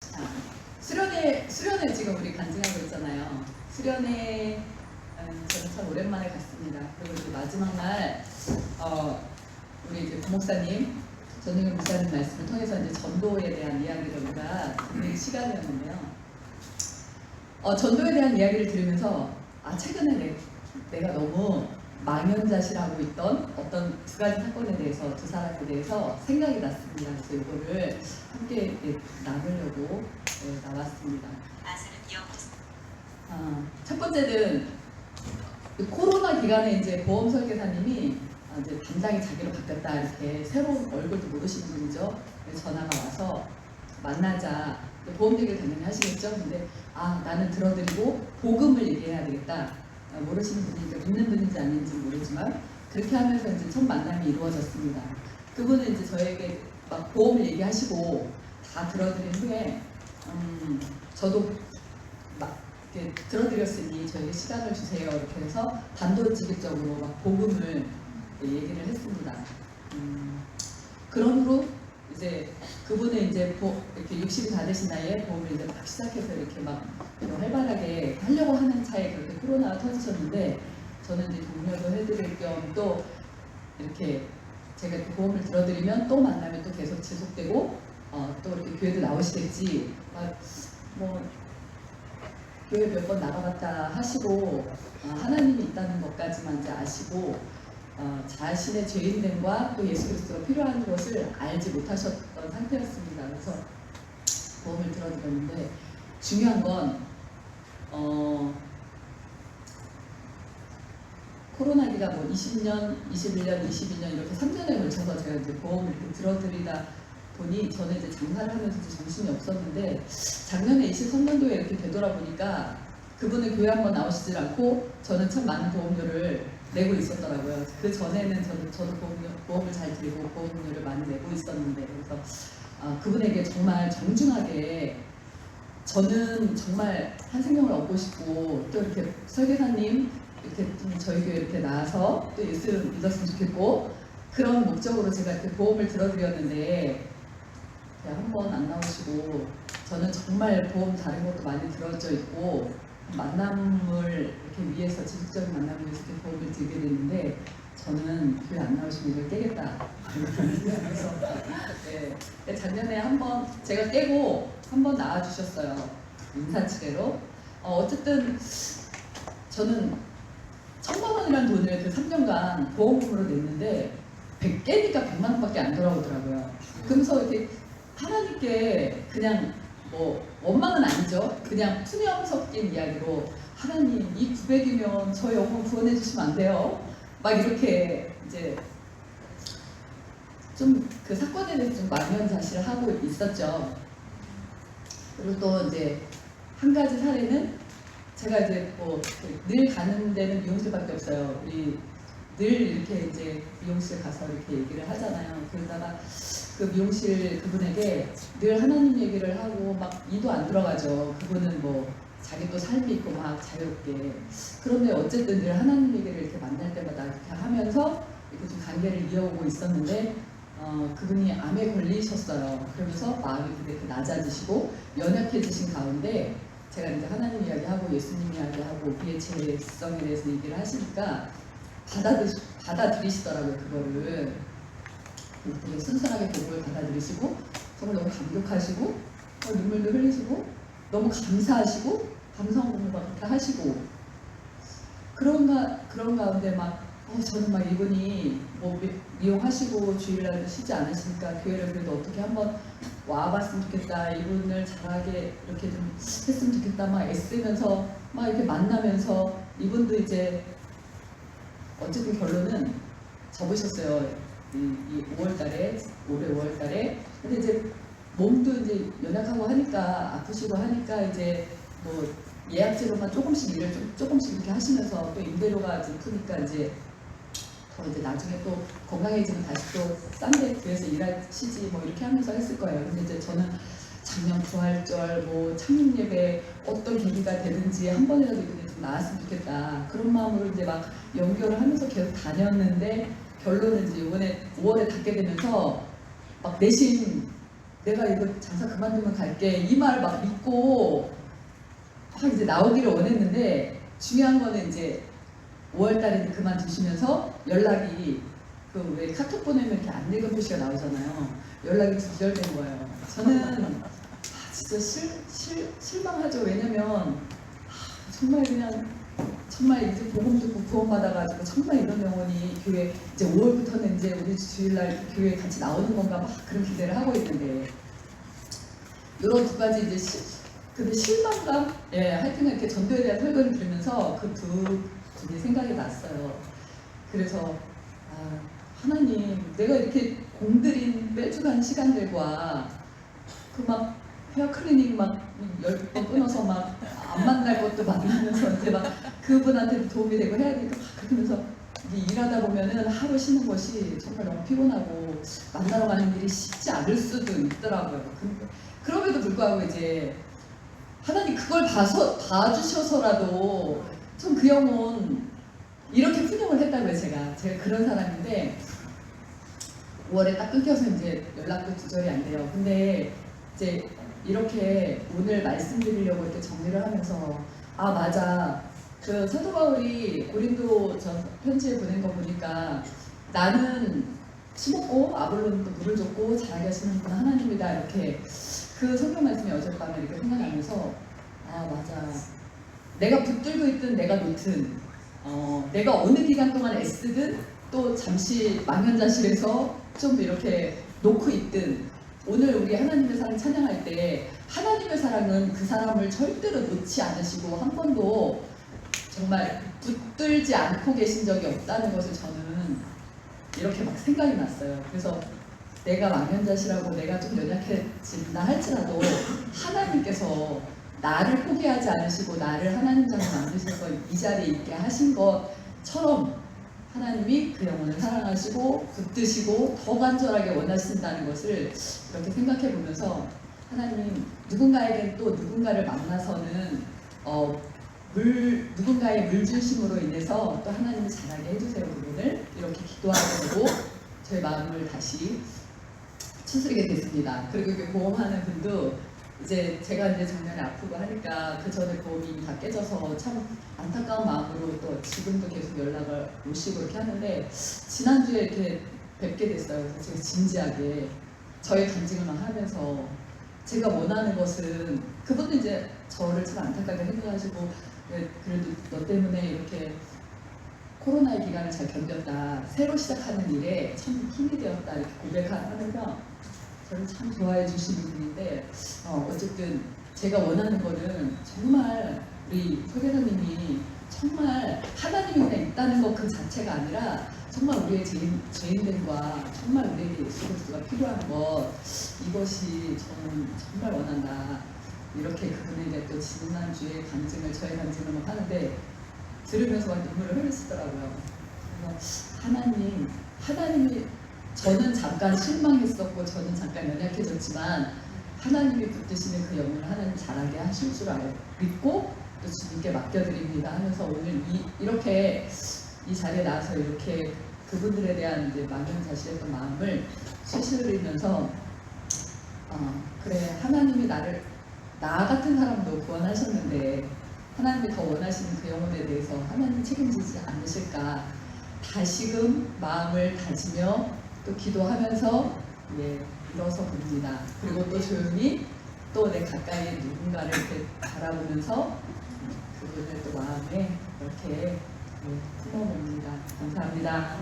자, 수련회 수련회 지금 우리 간증하고 있잖아요. 수련회 음, 저는 참 오랜만에 갔습니다. 그리고 이제 마지막 날 어, 우리 이제 부목사님 전영일 목사님 말씀을 통해서 이제 전도에 대한 이야기를 우리가 듣는 시간이었는데요. 어, 전도에 대한 이야기를 들으면서 아 최근에 내, 내가 너무 망연자실하고 있던 어떤 두 가지 사건에 대해서 두 사람에 대해서 생각이 났습니다. 그래서 이거를 함께 예, 나누려고 예, 나왔습니다. 아, 첫 번째는 그 코로나 기간에 이제 보험 설계사님이 아, 이제 담당이 자기로 바뀌었다 이렇게 새로운 얼굴도 모르시는 분이죠. 전화가 와서 만나자 보험 얘기를 당연히 하시겠죠. 근데 아 나는 들어드리고 복음을 얘기해야 되겠다. 아, 모르시는 분이니까 믿는 분인지 아닌지 모르지만 그렇게 하면서 이제 첫 만남이 이루어졌습니다. 그분은 이제 저에게 막 보험을 얘기하시고 다 들어드린 후에 음, 저도 막 이렇게 들어드렸으니 저에게 시간을 주세요 이렇게 해서 단도직입적으로 막 복음을 얘기를 했습니다. 음, 그런 후로 이제 그분은 이제 보, 이렇게 60이 다 되신 나이에 보험을 이제 막 시작해서 이렇게 막 활발하게 하려고 하는 차에 그렇게 코로나가 터지셨는데 저는 이제 동료도 해드릴 겸 또 이렇게 제가 보험을 들어드리면 또 만나면 또 계속 지속되고 어, 또 이렇게 교회도 나오시겠지. 아, 뭐 교회 몇 번 나가봤다 하시고 어, 하나님이 있다는 것까지만 이제 아시고 어, 자신의 죄인됨과 또 예수 그리스도가 필요한 것을 알지 못하셨던 상태였습니다. 그래서 보험을 들어드렸는데 중요한 건 어, 코로나기가 뭐 20년, 21년, 22년 이렇게 3년에 걸쳐서 제가 이제 보험을 이렇게 들어드리다 보니 저는 이제 장사를 하면서 이제 정신이 없었는데 작년에 23년도에 이렇게 되돌아보니까 그분은 교회 한번 나오시질 않고 저는 참 많은 보험료를 내고 있었더라고요. 그 전에는 저도, 저도 보험료, 보험을 잘 드리고 보험료를 많이 내고 있었는데 그래서 아, 그분에게 정말 정중하게 저는 정말 한 생명을 얻고 싶고 또 이렇게 설계사님 이렇게 좀 저희 교회 이렇게 나와서 또 예수 믿었으면 좋겠고 그런 목적으로 제가 이렇게 보험을 들어드렸는데 한 번 안 나오시고 저는 정말 보험 다른 것도 많이 들어져 있고 만남을 지속적인 만남을 위해서 이렇게 보험을 들게 됐는데 저는 교회 안 나오시면 이걸 깨겠다 그래서 네. 네, 작년에 한번 제가 깨고 한번 나와주셨어요 인사치레로 어, 어쨌든 저는 천만 원이라는 돈을 그 3년간 보험금으로 냈는데 100개니까 100만 원밖에 안 돌아오더라고요. 그러면서 이렇게 하나님께 그냥 뭐 원망은 아니죠. 그냥 투명 섞인 이야기로 하나님 이 900이면 저 영혼 구원해 주시면 안 돼요. 막 이렇게 이제 좀 그 사건에 대해서 좀 망연자실을 하고 있었죠. 그리고 또 이제 한 가지 사례는 제가 이제 뭐 늘 가는 데는 미용실밖에 없어요. 우리 늘 이렇게 이제 미용실 가서 이렇게 얘기를 하잖아요. 그러다가 그 미용실 그분에게 늘 하나님 얘기를 하고 막 이도 안 들어가죠. 그분은 뭐 자기 또 삶이 있고 막 자유롭게. 그런데 어쨌든 늘 하나님 얘기를 이렇게 만날 때마다 이렇게 하면서 이렇게 좀 관계를 이어오고 있었는데 어, 그분이 암에 걸리셨어요. 그러면서 마음이 되게 낮아지시고 연약해지신 가운데 제가 이제 하나님 이야기하고 예수님 이야기하고 우리의 죄성에 대해서 얘기를 하시니까 받아들, 받아들이시더라고요, 그거를. 되게 순수하게 복을 받아들이시고, 정말 너무 감격하시고, 어, 눈물도 흘리시고, 너무 감사하시고, 감성 공부가 그렇게 하시고, 그런, 가, 그런 가운데 막, 어, 저는 막 이분이 뭐 미, 미용하시고 주일날도 쉬지 않으시니까 교회를 그래도 어떻게 한번 와봤으면 좋겠다. 이분을 잘하게 이렇게 좀 했으면 좋겠다. 막 애쓰면서 막 이렇게 만나면서 이분도 이제 어쨌든 결론은 접으셨어요. 이, 이 5월달에 올해 5월달에 근데 이제 몸도 이제 연약하고 하니까 아프시고 하니까 이제 뭐 예약제로만 조금씩 일을 좀 조금씩 이렇게 하시면서 또 임대료가 좀 크니까 이제 더 이제 나중에 또 건강해지면 다시 또 싼데 교회에서 일하시지 뭐 이렇게 하면서 했을 거예요. 근데 이제 저는 작년 부활절 뭐 창립 예배 어떤 계기가 되든지 한 번이라도 나왔으면 좋겠다 그런 마음으로 이제 막 연결을 하면서 계속 다녔는데 결론은 이제 이번에 5월에 닫게 되면서 막 내심 내가 이거 장사 그만두면 갈게 이 말 막 믿고 막 이제 나오기를 원했는데 중요한 거는 이제 5월달에 그만두시면서 연락이 그 왜 카톡 보내면 이렇게 안 읽은 표시가 나오잖아요. 연락이 두절된 거예요. 저는 아, 진짜 실, 실, 실망하죠. 왜냐면 아, 정말 그냥 정말 이제 복음 듣고 구원 받아가지고 정말 이런 영혼이 교회 이제 5월부터는 이제 우리 주일날 교회 같이 나오는 건가 막 그런 기대를 하고 있는데 이런 두 가지 이제 시, 근데 실망감 예 하여튼 이렇게 전도에 대한 설교를 들으면서 그 두 분이 생각이 났어요. 그래서 아, 하나님 내가 이렇게 공들인 빼주간 시간들과 그 막 헤어 클리닝 막 열 번 끊어서 막 안 만날 것도 만나면서 이제 막 그분한테 도움이 되고 해야 되니까 막 그러면서 일하다 보면은 하루 쉬는 것이 정말 너무 피곤하고 만나러 가는 일이 쉽지 않을 수도 있더라고요. 그- 그럼에도 불구하고 이제 하나님 그걸 봐서 봐주셔서라도 좀그 영혼 이렇게 훈용을 했다고요 제가 제가 그런 사람인데 5월에 딱 끊겨서 이제 연락도 두절이 안 돼요. 근데 이제 이렇게 오늘 말씀드리려고 이렇게 정리를 하면서 아 맞아. 그 사도 바울이 고린도 저 편지에 보낸 거 보니까 나는 심었고 아볼론도 물을 줬고 자라게 하시는 분 하나님이다 이렇게 그 성경 말씀이 어젯밤에 이렇게 생각나면서 아 맞아. 내가 붙들고 있든 내가 놓든 어, 내가 어느 기간 동안 애쓰든 또 잠시 망연자실에서 좀 이렇게 놓고 있든 오늘 우리 하나님의 사랑 찬양할 때 하나님의 사랑은 그 사람을 절대로 놓지 않으시고 한 번도 정말 붙들지 않고 계신 적이 없다는 것을 저는 이렇게 막 생각이 났어요. 그래서 내가 망연자실하고 내가 좀 연약해진다 할지라도 하나님께서 나를 포기하지 않으시고 나를 하나님처럼 만드셔서 이 자리에 있게 하신 것처럼 하나님이 그 영혼을 사랑하시고 붙드시고 더 간절하게 원하신다는 것을 이렇게 생각해 보면서 하나님 누군가에게 또 누군가를 만나서는 어, 물 누군가의 물주심으로 인해서 또 하나님이 잘하게 해주세요 그분을 이렇게 기도하게 되고 제 마음을 다시 추스리게 됐습니다. 그리고 이게 보험하는 분도 이제 제가 이제 작년에 아프고 하니까 그 전에 보험이 다 깨져서 참 안타까운 마음으로 또 지금도 계속 연락을 오시고 이렇게 하는데 지난주에 이렇게 뵙게 됐어요. 그래서 제가 진지하게 저의 간증을 막 하면서 제가 원하는 것은 그분도 이제 저를 참 안타깝게 생각하시고 네, 그래도 너 때문에 이렇게 코로나의 기간을 잘 견뎠다. 새로 시작하는 일에 참 힘이 되었다. 이렇게 고백하면서 저를 참 좋아해 주시는 분인데 어, 어쨌든 제가 원하는 거는 정말 우리 소개사님이 정말 하나님이 그냥 있다는 것 그 자체가 아니라 정말 우리의 죄인, 죄인들과 정말 우리에게 예수 그리스도가 필요한 것 이것이 저는 정말 원한다. 이렇게 그분에게 또 지난주에 간증을 저의 간증을 막 하는데 들으면서 막 눈물을 흘리시더라고요. 그래서 하나님, 하나님이 저는 잠깐 실망했었고 저는 잠깐 연약해졌지만 하나님이 붙드시는 그 영혼을 하나님 잘하게 하실 줄 알, 믿고 또 주님께 맡겨드립니다 하면서 오늘 이, 이렇게 이 자리에 나와서 이렇게 그분들에 대한 이제 망연자실했던 마음을 실실리면서 어, 그래 하나님이 나를 나 같은 사람도 구원하셨는데 하나님이 더 원하시는 그 영혼에 대해서 하나님 책임지지 않으실까? 다시금 마음을 다지며 또 기도하면서 예, 일어서 봅니다. 그리고 또 조용히 또 내 가까이에 누군가를 이렇게 바라보면서 그분을 또 마음에 이렇게 예, 품어봅니다. 감사합니다.